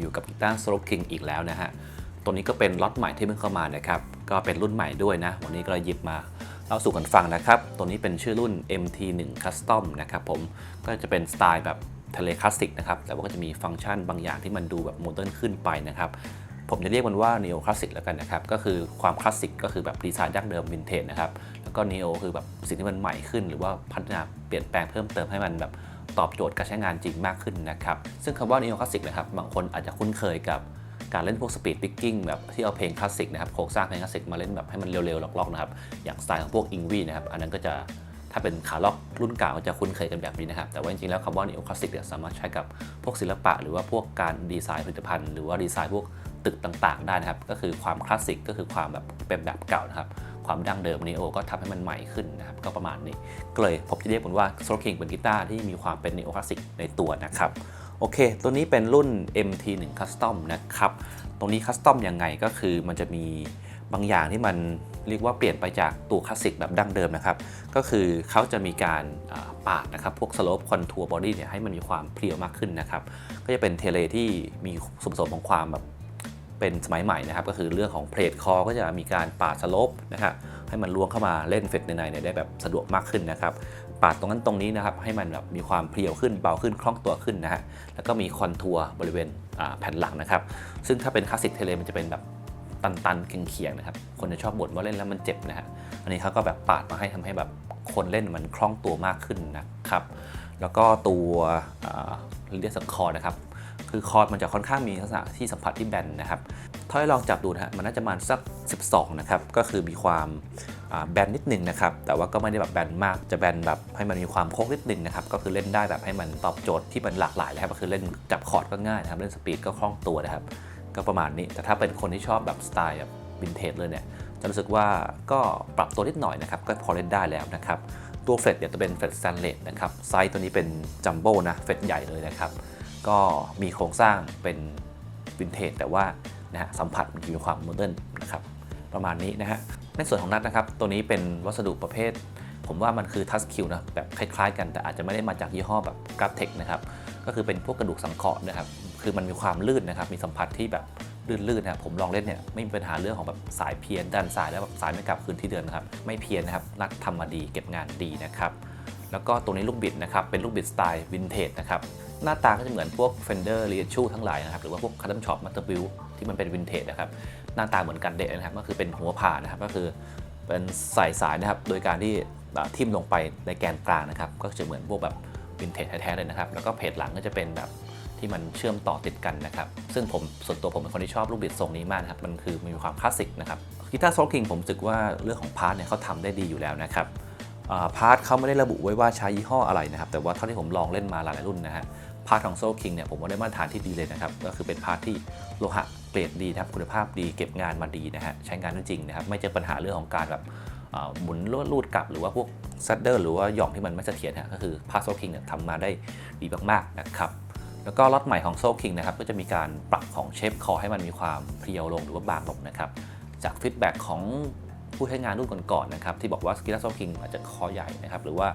อยู่กับกีตาร์ Stroke King อีกแล้วนะฮะ ตัวนี้ก็เป็นล็อตใหม่ที่เพิ่งเข้ามานะครับ ก็เป็นรุ่นใหม่ด้วยนะ วันนี้ก็เลยหยิบมาเล่าสู่กันฟังนะครับ ตัวนี้เป็นชื่อรุ่น MT1 Custom นะครับผม ก็จะเป็นสไตล์แบบทะเลคลาสสิกนะครับ แต่ว่าก็จะมีฟังก์ชันบางอย่างที่มันดูแบบโมเดิร์นขึ้นไปนะครับผมจะเรียกมันว่า neo classic แล้วกันนะครับ ก็คือความคลาสสิกก็คือแบบดีไซน์ดั้งเดิมวินเทจนะครับ แล้วก็ neo คือแบบสิ่งที่มันใหม่ขึ้น หรือว่าพัฒนาเปลี่ยนแปลงเพิ่มเติมให้มันแบบ ตอบโจทย์การใช้งานจริงมากขึ้นนะครับ ซึ่งคำว่า neo classic นะครับ บางคนอาจจะคุ้นเคยกับการเล่นพวก speed picking แบบที่เอาเพลงคลาสสิกนะครับโครงสร้างเพลงคลาสสิกมาเล่นแบบให้มันเร็วๆล็อกๆนะครับ อย่างสไตล์ของพวกอิงวีนะครับ อันนั้นก็จะถ้าเป็นขาล็อกรุ่นเก่าจะคุ้นเคยกันแบบนี้นะครับ แต่ว่าจริงๆแล้วคา neo classic เนี่ยสามารถใช้กับพวกศิลปะ หรือว่าพวกการดีไซน์ผลิตภัณฑ์ หรือว่าดีไซน์พวกตึกต่างๆ ได้นะครับ ก็คือความคลาสสิกก็คือความแบบเป็นแบบเก่านะครับ ความดั้งเดิม neo ก็ทำให้มันใหม่ขึ้นนะครับก็ประมาณนี้ ก็เลยผมจะเรียกมันว่า Stroke King เป็นกีตาร์ที่มีความเป็น neo classic ในตัวนะครับโอเค ตัวนี้เป็นรุ่น MT1 Custom นะครับ ตรงนี้คัสตอมยังไงก็คือมันจะมีบางอย่างที่มันเรียกว่าเปลี่ยนไปจากตัวคลาสสิกแบบดั้งเดิมนะครับ ก็คือเขาจะมีการปาดนะครับ พวกสโลปคอนทัวร์บอดี้เนี่ยให้มันมีความเพรียวมากขึ้นนะครับ ก็จะเป็นเทเลที่มีส่วนผสมของความแบบ เป็นสมัยใหม่นะครับ ก็คือเรื่องของเพลทคอก็จะมีการปาดสลปนะครับให้มันล้วงเข้ามาเล่นเฟดในในเนี่ยได้แบบสะดวกมากขึ้นนะครับปาดตรงนั้นตรงนี้นะครับให้มันแบบมีความเพรียวขึ้นเบาขึ้นคล่องตัวขึ้นนะฮะแล้วก็มีคอนทัวร์บริเวณแผ่นหลังนะครับ ซึ่งถ้าเป็นคลาสสิกเทเลมันจะเป็นแบบตันๆเคียงๆนะครับ คนจะชอบบ่นว่าเล่นแล้วมันเจ็บนะฮะอันนี้เขาก็แบบปาดมาให้ทำให้แบบคนเล่นมันคล่องตัวมากขึ้นนะครับ แล้วก็ตัวเรียกสังคอร์นะครับ คือคอร์ดมันจะค่อนข้างมีลักษณะที่สัมผัสที่แบนนะครับถ้าให้ลองจับดูนะฮะมันน่าจะมาสัก 12 นะครับ ก็คือมีความแบนนิดนึงนะครับ แต่ว่าก็ไม่ได้แบบแบนมาก จะแบนแบบให้มันมีความโค้งนิดนึงนะครับ ก็คือเล่นได้แบบให้มันตอบโจทย์ที่มันหลากหลายนะครับก็คือเล่นจับคอร์ดก็ง่ายนะครับ เล่นสปีดก็คล่องตัวนะครับ ก็ประมาณนี้ แต่ถ้าเป็นคนที่ชอบแบบสไตล์แบบวินเทจเลยเนี่ย จะรู้สึกว่าก็ปรับตัวนิดหน่อยนะครับ ก็พอเล่นได้แล้วนะครับ ตัวเฟดเนี่ยจะเป็นเฟดสแตนเลสนะครับ ไซส์ตัวนี้เป็นจัมโบ้นะ เฟดใหญ่เลยนะครับ ก็มีโครงสร้างเป็นวินเทจแต่ว่านะฮะสัมผัสมันมีความโมเดิร์นนะครับประมาณนี้นะฮะในส่วนของนัดนะครับ ตัวนี้เป็นวัสดุประเภท ผมว่ามันคือทัสคิวนะแบบคล้ายๆ กันแต่อาจจะไม่ได้มาจากยี่ห้อแบบกราฟเทคนะครับก็คือเป็นพวกกระดูกสังเคราะห์นะครับ คือมันมีความลื่นนะครับ มีสัมผัสที่แบบลื่นๆนะผมลองเล่นเนี่ยไม่มีปัญหาเรื่องของแบบสายเพี้ยนดันสายแล้วแบบสายไม่กลับคืนที่เดิมนะครับ ไม่เพี้ยนนะครับนัดทำมาดีเก็บงานดีนะครับแล้วก็ตัวนี้ลูกบิดนะครับเป็นลูกบิดสไตล์วินเทจนะครับ หน้าตาก็จะเหมือนพวก Fender r e a c h u ทั้งหลายนะครับ หรือว่าพวก Custom Shop Master Build ที่มันเป็นวินเทจนะครับ หน้าตาเหมือนกันเดะนะครับ ก็คือเป็นหัวผ่านะครับ ก็คือเป็นใส่สายนะครับ โดยการที่ทิ่มลงไปในแกนกลางนะครับ ก็จะเหมือนพวกแบบวินเทจแท้ๆเลยนะครับ แล้วก็เพจหลังก็จะเป็นแบบที่มันเชื่อมต่อติดกันนะครับ ซึ่งผมส่วนตัวผมเป็นคนที่ชอบลูกบิดทรงนี้มากนะครับ มันคือมีความคลาสสิกนะครับกีตาร์โซลคิงผมรู้สึกว่าเรื่องของพาร์ทเนี่ยเขาทำได้ดีอยู่แล้วนะครับพาร์ทเขาไม่ได้ระบุไว้ว่าใช้ยี่ห้ออะไรนะครับ แต่ว่าเท่าที่ผมลองเล่นมาหลายรุ่นนะฮะ พาร์ทของโซ King เนี่ยผมว่าได้มาตรฐานที่ดีเลยนะครับ ก็คือเป็นพาร์ทที่โลหะเกรดดีนะครับคุณภาพดีเก็บงานมาดีนะฮะใช้งานได้จริงนะครับไม่เจอปัญหาเรื่องของการแบบหมุนลวดลูดกลับหรือว่าพวกซัดเดอร์หรือว่าหย่องที่มันไม่เสถียรฮะก็คือพาร์ทโซ King เนี่ยทำมาได้ดีมากๆนะครับแล้วก็ล็อตใหม่ของโซ King นะครับก็จะมีการปรับของเชฟคอให้มันมีความเพรียวลงหรือว่าบางลงนะครับจากฟีดแบ็กของ ผู้ใช้งานรุ่นก่อนๆนะครับที่บอกว่าสกิลโซคิงอาจจะคอใหญ่นะครับหรือว่า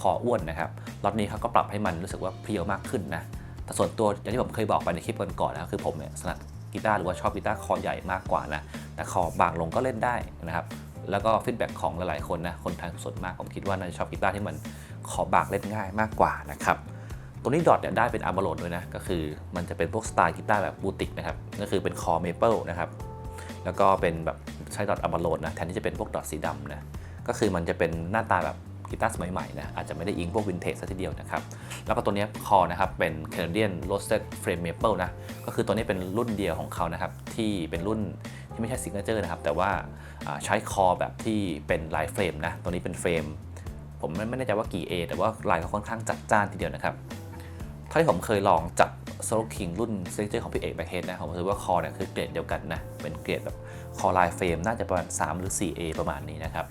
คออ้วนนะครับล็อตนี้เขาก็ปรับให้มันรู้สึกว่าเพรียวมากขึ้นนะแต่ส่วนตัวอย่างที่ผมเคยบอกไปในคลิปก่อนๆนะคือผมเนี่ยสนัดกีตาร์หรือว่าชอบกีตาร์คอใหญ่มากกว่านะแต่คอบางลงก็เล่นได้นะครับแล้วก็ฟีดแบ็กของหลายๆคนนะคนไทยส่วนมากผมคิดว่าน่าจะชอบกีตาร์ที่มันคอบางเล่นง่ายมากกว่านะครับตัวนี้ดอทเนี่ยได้เป็นอาร์บาโลดด้วยนะก็คือมันจะเป็นพวกสไตล์กีตาร์แบบบูติกนะครับก็คือเป็นคอเมเปิลนะครับแล้วก็เป็นแบบ ใช้ดอทอาร์บาโลดนะแทนที่จะเป็นพวกดอทสีดำนะก็คือมันจะเป็นหน้าตาแบบกีตาร์สมัยใหม่นะอาจจะไม่ได้อิงพวกวินเทจซะทีเดียวนะครับแล้วก็ตัวนี้คอนะครับเป็น Canadian Roasted Frame Maple นะก็คือตัวนี้เป็นรุ่นเดียวของเขานะครับที่เป็นรุ่นที่ไม่ใช่ซิงเกิลนะครับแต่ว่าใช้คอแบบที่เป็นลายเฟรมนะตัวนี้เป็นเฟรมผมไม่ไม่แน่ใจว่ากี่ A แต่ว่าลายเขาค่อนข้างจัดจ้านทีเดียวนะครับเท่าที่ผมเคยลองจับ Solo King รุ่น Signature ของพี่เอกแบ็คเฮดนะผมรู้สึกว่าคอเนี่ยคือเกรดเดียวกันนะเป็นเกรดแบบคอลายเฟรมน่าจะประมาณ 3 หรือ 4A ประมาณนี้นะครับ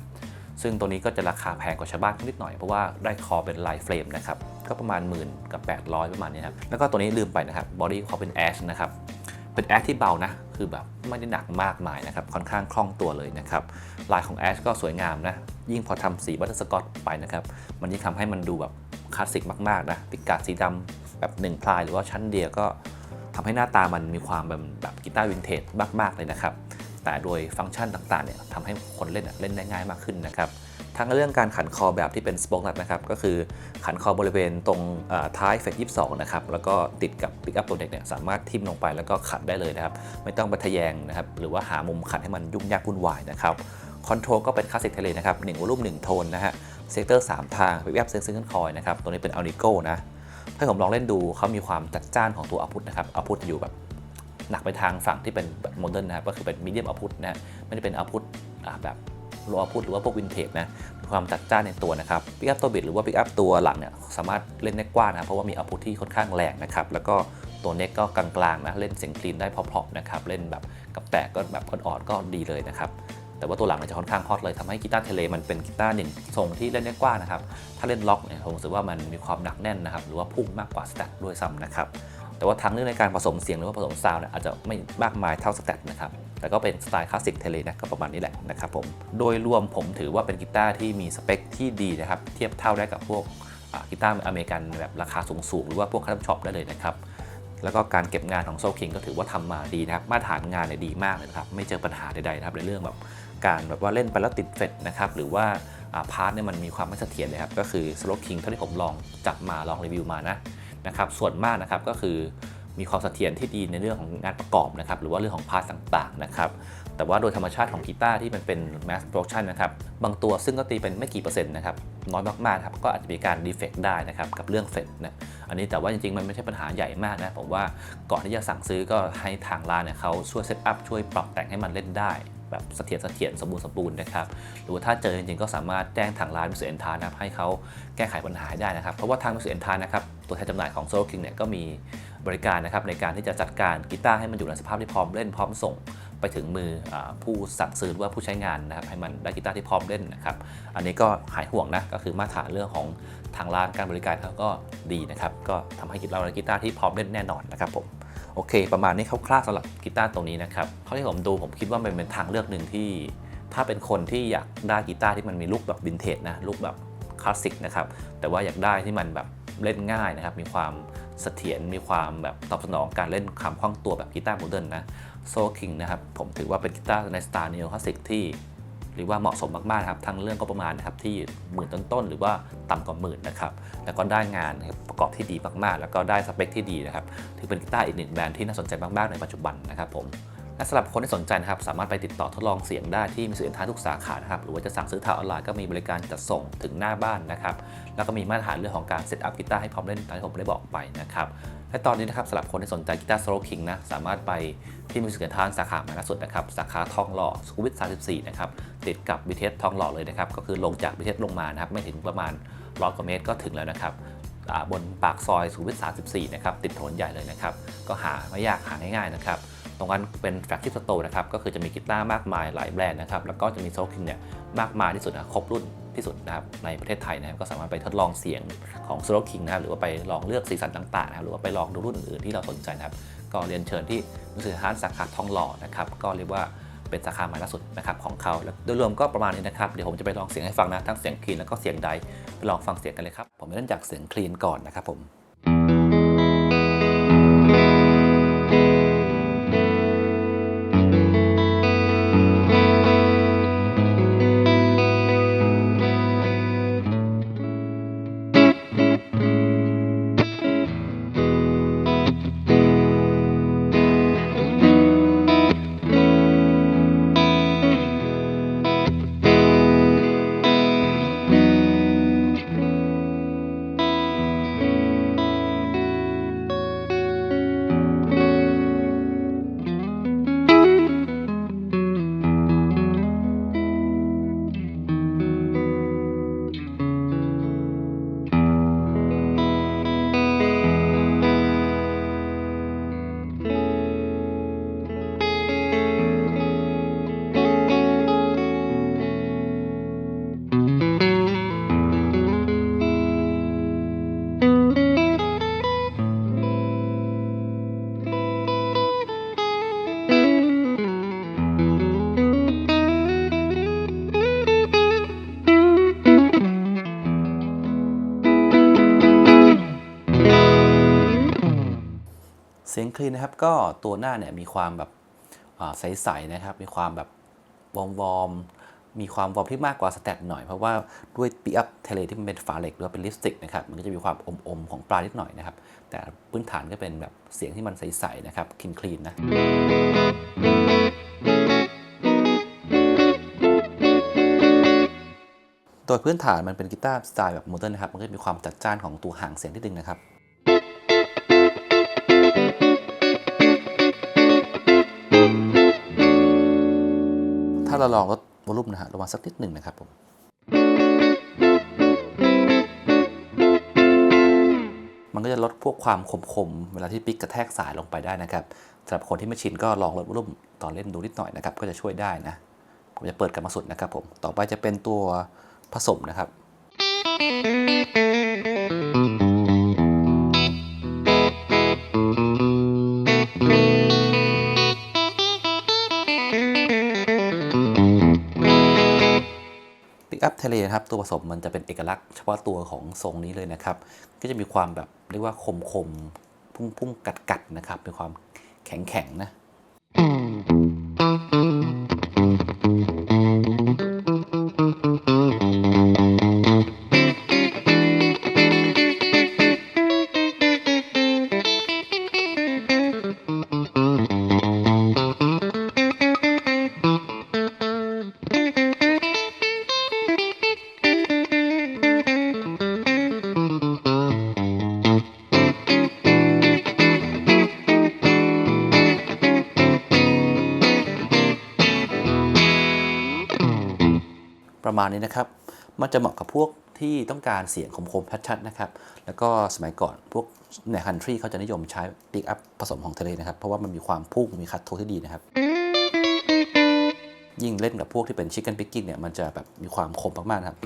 ซึ่งตัวนี้ก็จะราคาแพงกว่าชาวบ้านนิดหน่อย เพราะว่าได้คอเป็นลายเฟรมนะครับ ก็ประมาณหมื่นกับ 800 ประมาณนี้ครับ แล้วก็ตัวนี้ลืมไปนะครับบอดี้เขาเป็นแอชนะครับ เป็นแอชที่เบานะ คือแบบไม่ได้หนักมากมายนะครับ ค่อนข้างคล่องตัวเลยนะครับ ลายของแอชก็สวยงามนะ ยิ่งพอทำสีบัตเตอร์สกอตไปนะครับ มันยิ่งทำให้มันดูแบบคลาสสิกมากๆนะปิกาดสีดำ แบบหนึ่งพลายหรือว่าชั้นเดียวก็ทำให้หน้าตามันมีความแบบแบบกีตาร์วินเทจมากๆเลยนะครับ แต่โดยฟังก์ชันต่างๆเนี่ยทำให้คนเล่นเล่นได้ง่ายมากขึ้นนะครับทั้งเรื่องการขันคอแบบที่เป็นสปอ e นัทนะครับก็คือขันคอบริเวณตรงท้ายเฟกยี่สองนะครับแล้วก็ติดกับปิกอัพตัวเด็กเนี่ยสามารถทิ่มลงไปแล้วก็ขันได้เลยนะครับ ไม่ต้องไปทะแยงนะครับหรือว่าหามุมขันให้มันยุ่งยากวุ่นวายนะครับคอนโทรลก็เป็นคลาสสิกเทเลนะครับ1วอลุ่ม1โทนนะฮะเซกเตอร์3ทางปิกอัพเซนซิงเกิลคอยนะครับตัวนี้เป็นอัลนิโก้นะ ให้ผมลองเล่นดูเขามีความจัดจ้านของตัวอาพุทนะครับอาพุทอยู่แบบหนักไปทางฝั่งที่เป็นแบบโมเดิร์นนะครับก็คือเป็นมีเดียมอาพุทนะไม่ได้เป็นอาพุทแบบโลอาพุทหรือว่าพวกวินเทจนะมีความจัดจ้านในตัวนะครับปิกอัพตัวบิดหรือว่าปิกอัพตัวหลังเนี่ยสามารถเล่นได้กว้างนะเพราะว่ามีอาพุทที่ค่อนข้างแรงนะครับแล้วก็ตัวเน็กก็กลางๆนะเล่นเสียงคลีนได้เพราะๆนะครับเล่นแบบกับแตกก็แบบอ่อนๆก็ดีเลยนะครับ แต่ว่าตัวหลังเนี่ยจะค่อนข้างฮอตเลยทำให้กีตาร์เทเลมันเป็นกีตาร์หนึ่งทรงที่เล่นได้กว้างนะครับ ถ้าเล่นล็อกเนี่ยผมรู้สึกว่ามันมีความหนักแน่นนะครับ หรือว่าพุ่งมากกว่าสแตทด้วยซ้ำนะครับ แต่ว่าทางเรื่องในการผสมเสียงหรือว่าผสมซาวน์เนี่ยอาจจะไม่มากมายเท่าสแตทนะครับแต่ก็เป็นสไตล์คลาสสิกเทเลนะก็ประมาณนี้แหละนะครับผมโดยรวมผมถือว่าเป็นกีตาร์ที่มีสเปคที่ดีนะครับเทียบเท่าได้กับพวกกีตาร์อเมริกันแบบราคาสูงๆหรือว่าพวกคัสตอมช็อปได้เลยนะครับแล้วก็การเก็บงานของโซคิงก็ถือว่าทำมาดีนะครับ มาตรฐานงานเนี่ยดีมากเลยนะครับ ไม่เจอปัญหาใดๆนะครับในเรื่องแบบ การแบบว่าเล่นไปแล้วติดเฟดนะครับหรือว่าพาร์ทเนี่ยมันมีความไม่เสถียรเลยครับก็คือสโลคิงเท่าที่ผมลองจับมาลองรีวิวมานะนะครับส่วนมากนะครับก็คือมีความเสถียรที่ดีในเรื่องของงานประกอบนะครับหรือว่าเรื่องของพาร์ทต่างๆนะครับแต่ว่าโดยธรรมชาติของกีตาร์ที่มันเป็น mass production นะครับบางตัวซึ่งก็ตีเป็นไม่กี่เปอร์เซ็นต์นะครับน้อยมากๆครับก็อาจจะมีการดีเฟกต์ได้นะครับกับเรื่องเฟดนะอันนี้แต่ว่าจริงๆ มันไม่ใช่ปัญหาใหญ่มากนะผมว่าก่อนที่จะสั่งซื้อก็ให้ทางร้านเนี่ยเขาช่วยเซตอัพช่วยปรับแต่งให้มันเล่นได้ แบบเสถียรเสถียรสมบูรณ์สมบูรณ์นะครับหรือว่าถ้าเจอจริงๆก็สามารถแจ้งทางร้านมิสเอ็นทานนะครับให้เขาแก้ไขปัญหาได้นะครับ เพราะว่าทางมิสเอ็นทานนะครับตัวแทนจำหน่ายของโซโลคิงเนี่ยก็มีบริการนะครับในการที่จะจัดการกีตาร์ให้มันอยู่ในสภาพที่พร้อมเล่นพร้อมส่งไปถึงมืออผู้สั่งซื้อหรือว่าผู้ใช้งานนะครับให้มันได้กีตาร์ที่พร้อมเล่นนะครับ อันนี้ก็หายห่วงนะก็คือมาตรฐานเรื่องของทางร้านการบริการเขาก็ดีนะครับ ก็ทำให้เราได้กีตาร์ที่พร้อมเล่นแน่นอนนะครับผม โอเค ประมาณนี้คร่าวๆสำหรับกีตาร์ตรงนี้นะครับเท่าที่ผมดูผมคิดว่ามันเป็นทางเลือกหนึ่งที่ ถ้าเป็นคนที่อยากได้กีตาร์ที่มันมีลุคแบบวินเทจนะลุคแบบคลาสสิกนะครับแต่ว่าอยากได้ที่มันแบบเล่นง่ายนะครับ มีความเสถียร มีความแบบตอบสนองการเล่นความคล่องตัวแบบกีตาร์โมเดิร์นนะโซคิงนะครับ ผมถือว่าเป็นกีตาร์ในสไตล์นีโอคลาสสิกที่ หรือว่าเหมาะสมมากๆครับทั้งเรื่องก็ประมาณนะครับที่หมื่นต้นๆหรือว่าต่ำกว่าหมื่นนะครับแล้วก็ได้งานประกอบที่ดีมากๆ แล้วก็ได้สเปคที่ดีนะครับถือเป็นกีตาร์อีกหนึ่งแบรนด์ที่น่าสนใจมากๆในปัจจุบันนะครับผมและสำหรับคนที่สนใจนะครับสามารถไปติดต่อทดลองเสียงได้ที่มิสเอนทาทุกสาขานะครับหรือว่าจะสั่งซื้อทางออนไลน์ก็มีบริการจัดส่งถึงหน้าบ้านนะครับแล้วก็มีมาตรฐานเรื่องของการเซตอัพกีตาร์ให้พร้อมเล่นตามที่ผมได้บอกไปนะครับ และตอนนี้นะครับสำหรับคนที่สนใจกีตาร์โซโลคิงนะสามารถไปที่มิสเอ็นทานสาขาใหม่ล่าสุดนะครับสาขาทองหล่อสุขุมวิท34 นะครับติดกับบิเทสทองหล่อเลยนะครับก็คือลงจากบิเทสลงมานะครับไม่ถึงประมาณร้อยกว่าเมตรก็ถึงแล้วนะครับบนปากซอยสุขุมวิท34 นะครับติดถนนใหญ่เลยนะครับก็หาไม่ยากหาง่ายๆนะครับตรงนั้นเป็นแฟลกชิพสโตร์นะครับก็คือจะมีกีตาร์มากมายหลายแบรนด์นะครับแล้วก็จะมีโซลคิงเนี่ยมากมายที่สุดนะครบรุ่น ที่สุดนะครับในประเทศไทยนะครับก็สามารถไปทดลองเสียงของโซโลคิงนะครับหรือว่าไปลองเลือกสีสันต่างๆนะครับหรือว่าไปลองดูรุ่นอื่นๆที่เราสนใจนะครับก็เรียนเชิญที่มิสเตอฮานสาขาทองหล่อนะครับก็เรียกว่าเป็นสาขาใหม่ล่าสุดนะครับของเขาแล้วโดยรวมก็ประมาณนี้นะครับเดี๋ยวผมจะไปลองเสียงให้ฟังนะทั้งเสียงคลีนแล้วก็เสียงไดไปลองฟังเสียงกันเลยครับผมเริ่มจากเสียงคลีนก่อนนะครับผม คลีนนะครับ ก็ตัวหน้าเนี่ยมีความแบบใสๆนะครับ มีความแบบวอมวอมๆมีความวอมที่มากกว่าสแตทหน่อย เพราะว่าด้วยปีอัพทเลที่มันเป็นฝาเหล็กหรือว่าเป็นลิปสติกนะครับ มันก็จะมีความอมๆของปลานิดหน่อยนะครับ แต่พื้นฐานก็เป็นแบบเสียงที่มันใสๆนะครับคลีนคลีนนะโดยพื้นฐานมันเป็นกีตาร์สไตล์แบบโมเดิร์นนะครับ มันก็จะมีความจัดจ้านของตัวหางเสียงนิดนึงนะครับ เราลองลดวอลลุ่มนะฮะลงมาสักนิดหนึ่งนะครับผมมันก็จะลดพวกความคมๆ เวลาที่ปิกกระแทกสายลงไปได้นะครับสำหรับคนที่ไม่ชินก็ลองลดวอลลุ่มตอนเล่นดูนิดหน่อยนะครับ ก็จะช่วยได้นะ ผมจะเปิดกลับมาสุดนะครับผม ต่อไปจะเป็นตัวผสมนะครับ ทะเลนะครับตัวผสมมันจะเป็นเอกลักษณ์เฉพาะตัวของทรงนี้เลยนะครับ ก็จะมีความแบบเรียกว่าคมคมพุ่งพุ่งกัดกัดนะครับมีความแข็งแข็งนะ มาณนี้นะครับ มันจะเหมาะกับพวกที่ต้องการเสียงคมๆชัดๆนะครับ แล้วก็สมัยก่อนพวกในคันทรีเขาจะนิยมใช้ปิกอัพผสมของทะเลนะครับ เพราะว่ามันมีความพุ่งมีคัดโทที่ดีนะครับ ยิ่งเล่นกับพวกที่เป็นชิคเก้นปิกกิ้งเนี่ยมันจะแบบมีความคมมากๆนะครับ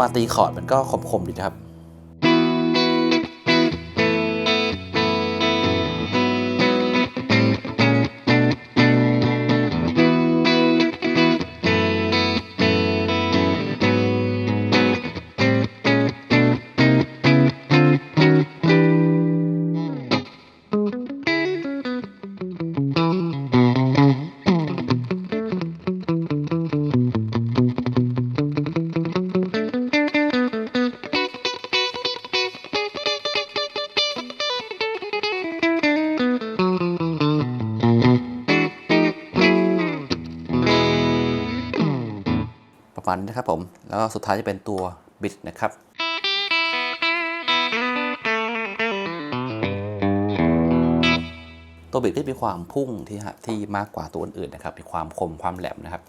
มาตีคอร์ดมันก็ขมๆดีนะครับ ประมาณนี้นะครับผม แล้วสุดท้ายจะเป็นตัวบิดนะครับตัวบิดก็จะมีความพุ่งที่ฮะที่มากกว่าตัวอื่นๆนะครับ มีความคมความแหลมนะครับ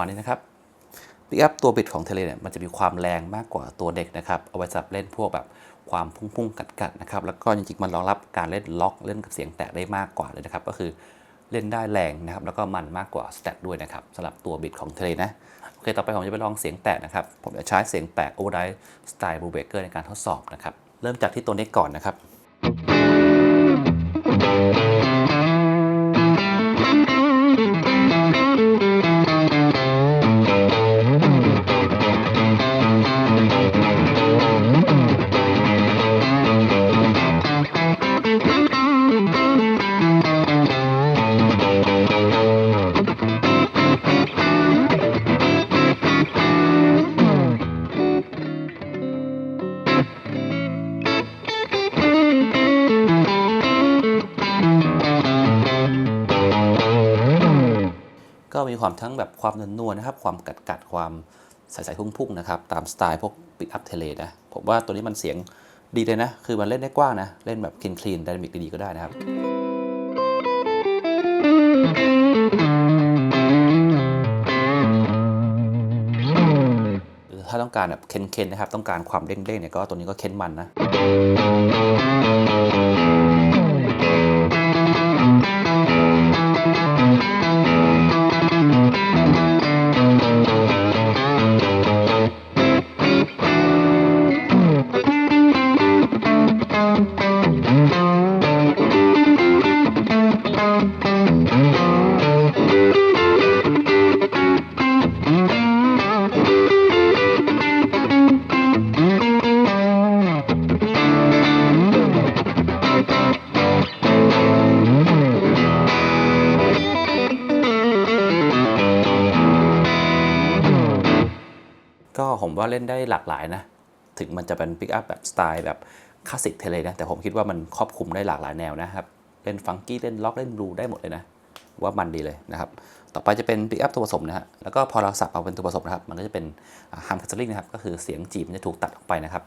มาณนี้นะครับปิกอัพตัวบิดของเทเลเนี่ยมันจะมีความแรงมากกว่าตัวเด็กนะครับเอาไว้สำหรับเล่นพวกแบบความพุ่งๆกัดๆนะครับแล้วก็จริงๆมันรองรับการเล่นล็อกเล่นกับเสียงแตะได้มากกว่าเลยนะครับ ก็คือเล่นได้แรงนะครับ แล้วก็มันมากกว่าสแตทด้วยนะครับสำหรับตัวบิดของเทเลนะโอเคต่อไปผมจะไปลองเสียงแตะนะครับ ผมจะใช้เสียงแตะโอเวอร์ไดสไตล์บูเบเกอร์ในการทดสอบนะครับ เริ่มจากที่ตัวนี้ก่อนนะครับ ความทั้งแบบความนวลๆนะครับ ความกัดกัดความใสๆพุ่งๆนะครับ ตามสไตล์พวกปิกอัพเทเลนะ ผมว่าตัวนี้มันเสียงดีเลยนะ คือมันเล่นได้กว้างนะ เล่นแบบคลีนคลีนไดนามิกดีๆก็ได้นะครับถ้าต้องการแบบเค้นๆนะครับ ต้องการความเด้งๆเนี่ยก็ตัวนี้ก็เค้นมันนะ เล่นได้หลากหลายนะ ถึงมันจะเป็นปิกอัพแบบสไตล์แบบคลาสสิกเทเลนะ แต่ผมคิดว่ามันครอบคลุมได้หลากหลายแนวนะครับ เล่นฟังกี้ เล่นล็อก เล่นบลูได้หมดเลยนะ ว่ามันดีเลยนะครับ ต่อไปจะเป็นปิกอัพตัวผสมนะฮะ แล้วก็พอเราสับเอาเป็นตัวผสมนะครับ มันก็จะเป็นฮัมคัสซิงนะครับ ก็คือเสียงจีบมันจะถูกตัดออกไปนะครับ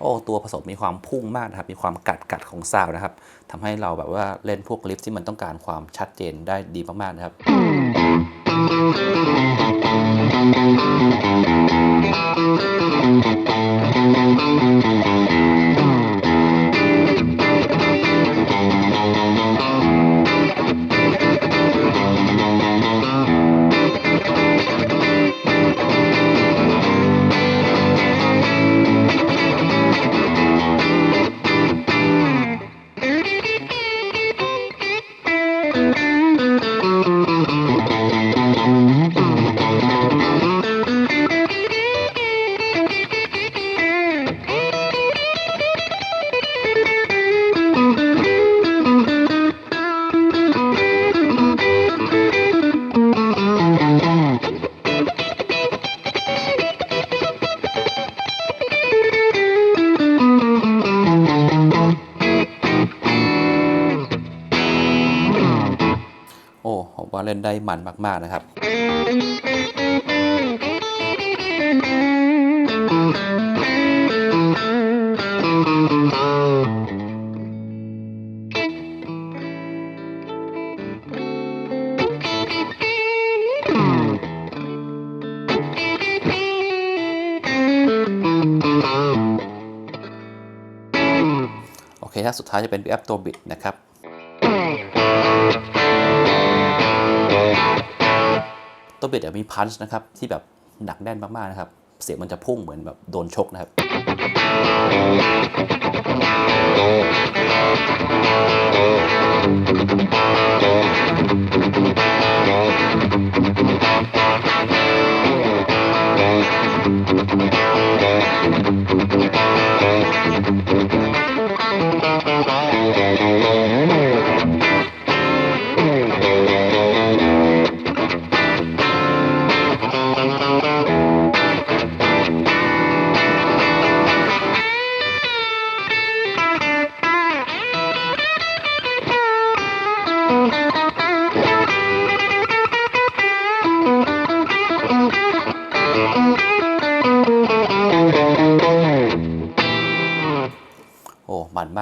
โอ้ตัวผสมมีความพุ่งมากนะครับ มีความกัดกัดของซาวด์นะครับทำให้เราแบบว่าเล่นพวกลิฟที่มันต้องการความชัดเจนได้ดีมากๆนะครับโผมว่าเล่นได้มันมาก ๆนะครับโอเคถ้าสุดท้ายจะเป็น Pick up ตัวบิดนะครับ ตัวเบ็ดมีพันช์นะครับที่แบบหนักแน่นมากๆนะครับ เสียงมันจะพุ่งเหมือนแบบโดนชกนะครับโอ้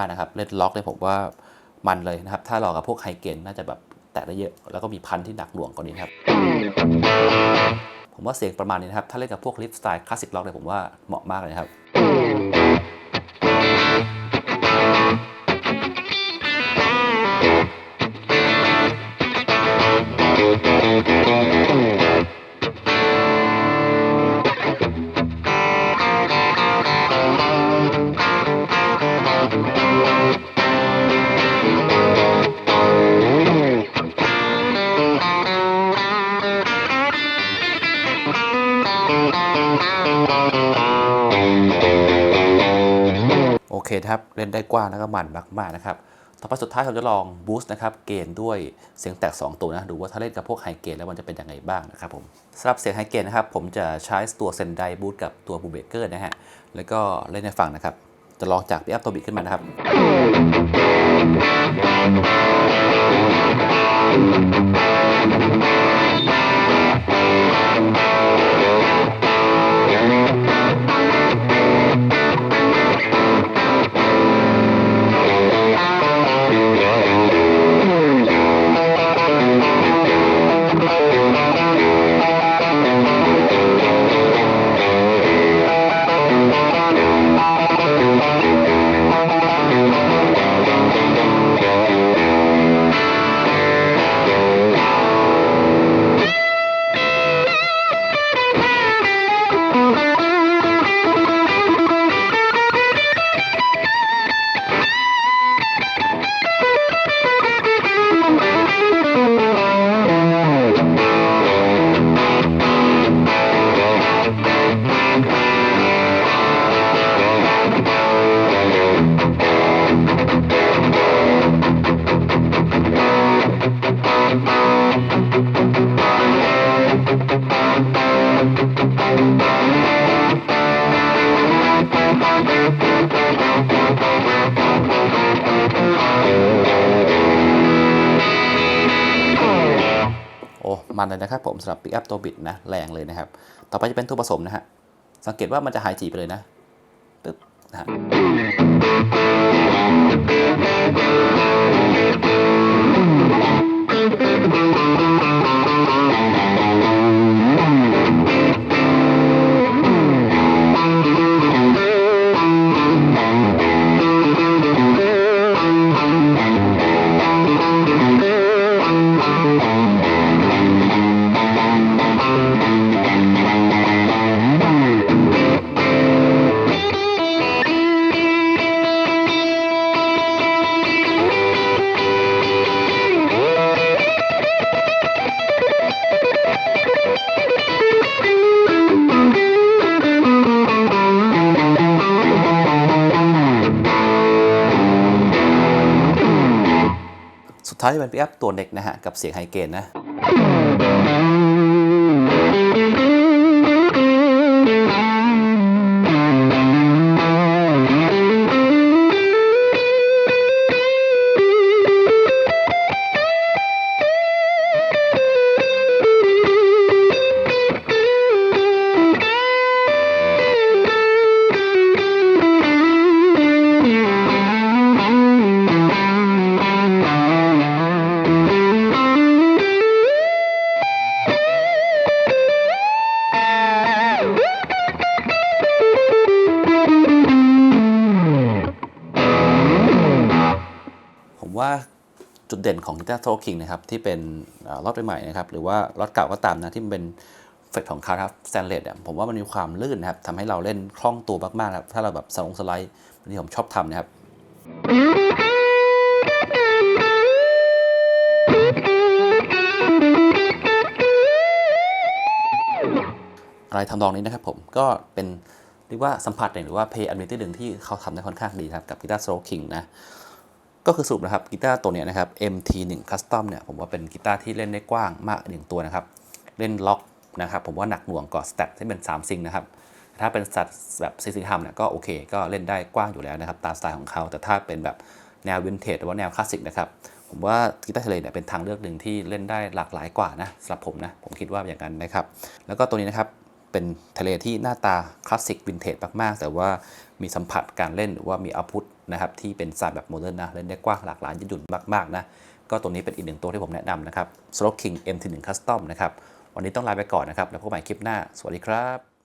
นมานะครับเล่นล็อกเนี่ยผมว่ามันเลยนะครับ ถ้าลองกับพวกไฮเกนน่าจะแบบแตะได้เยอะ แล้วก็มีพันที่หนักหน่วงกว่านี้ครับ ผมว่าเสียงประมาณนี้นะครับ ถ้าเล่นกับพวกลิฟสไตล์คลาสสิกล็อกเนี่ยผมว่าเหมาะมากเลยครับโอ คนะครับ เล่นได้กว้างแล้วก็มันมากๆนะครับ ต่อไปสุดท้ายผมจะลองบูสต์นะครับ เกณฑ์ด้วยเสียงแตก 2 ตัวนะ ดูว่าถ้าเล่นกับพวกไฮเกนแล้วมันจะเป็นยังไงบ้างนะครับผมสำหรับเสียงไฮเกนนะครับ ผมจะใช้ตัวเซนไดบูสต์กับตัวบูเบเกอร์นะฮะ แล้วก็เล่นให้ฟังนะครับ จะลองจากปีอัพตัวบิดขึ้นมานะครับันเลยนะครับผมสำหรับปิกอัพตัวบิดนะแรงเลยนะครับ ต่อไปจะเป็นตัวผสมนะฮะสังเกตว่ามันจะหายจีไปเลยนะปึ๊บนะฮะสุด ท้ายจะเป็นปิกอัพตัวเน็กนะฮะกับเสียงไฮเกนนะ นของ Guitar Pro King นะครับที่เป็นเอ่อรถใหม่นะครับหรือว่ารถเก่าก็ตามนะที่มันเป็นเฟกของคาร์ครับสแตนเลสเนี่ยผมว่ามันมีความลื่นนะครับทำให้เราเล่นคล่องตัวมากๆครับถ้าเราแบบสลงสไลด์ที่ผมชอบทำนะครับอะไรทำนองนี้นะครับผมก็เป็นเรียกว่าสัมผัสหนึ่งหรือว่า play ability หนึ่งที่เขาทำได้ค่อนข้างดีครับกับ Guitar Pro King นะ ก็คือสรุปนะครับกีตาร์ตัวนี้นะครับ MT1 Custom เนี่ยผมว่าเป็นกีตาร์ที่เล่นได้กว้างมากหนึ่งตัวนะครับ เล่นล็อกนะครับผมว่าหนักหน่วงกว่าสแตทที่เป็น 3 ซิงนะครับ ถ้าเป็นสแตทแบบซีซิทัมเนี่ยก็โอเค ก็เล่นได้กว้างอยู่แล้วนะครับตามสไตล์ของเขา แต่ถ้าเป็นแบบแนววินเทจหรือว่าแนวคลาสสิกนะครับผมว่ากีตาร์ทะเลเนี่ยเป็นทางเลือกหนึ่งที่เล่นได้หลากหลายกว่านะสำหรับผมนะผมคิดว่าอย่างนั้นนะครับ แล้วก็ตัวนี้นะครับ เป็นทะเลที่หน้าตาคลาสสิกวินเทจมากๆ แต่ว่ามีสัมผัสการเล่นหรือว่ามีอาวุธนะครับที่เป็นสไตล์แบบโมเดิร์นนะเล่นได้กว้างหลากหลายยืดหยุ่นมากๆนะก็ตัวนี้เป็นอีกหนึ่งตัวที่ผมแนะนำนะครับ s l o King MT1 Custom นะครับวันนี้ต้องลาไปก่อนนะครับแล้วพบกันใหม่คลิปหน้า สวัสดีครับ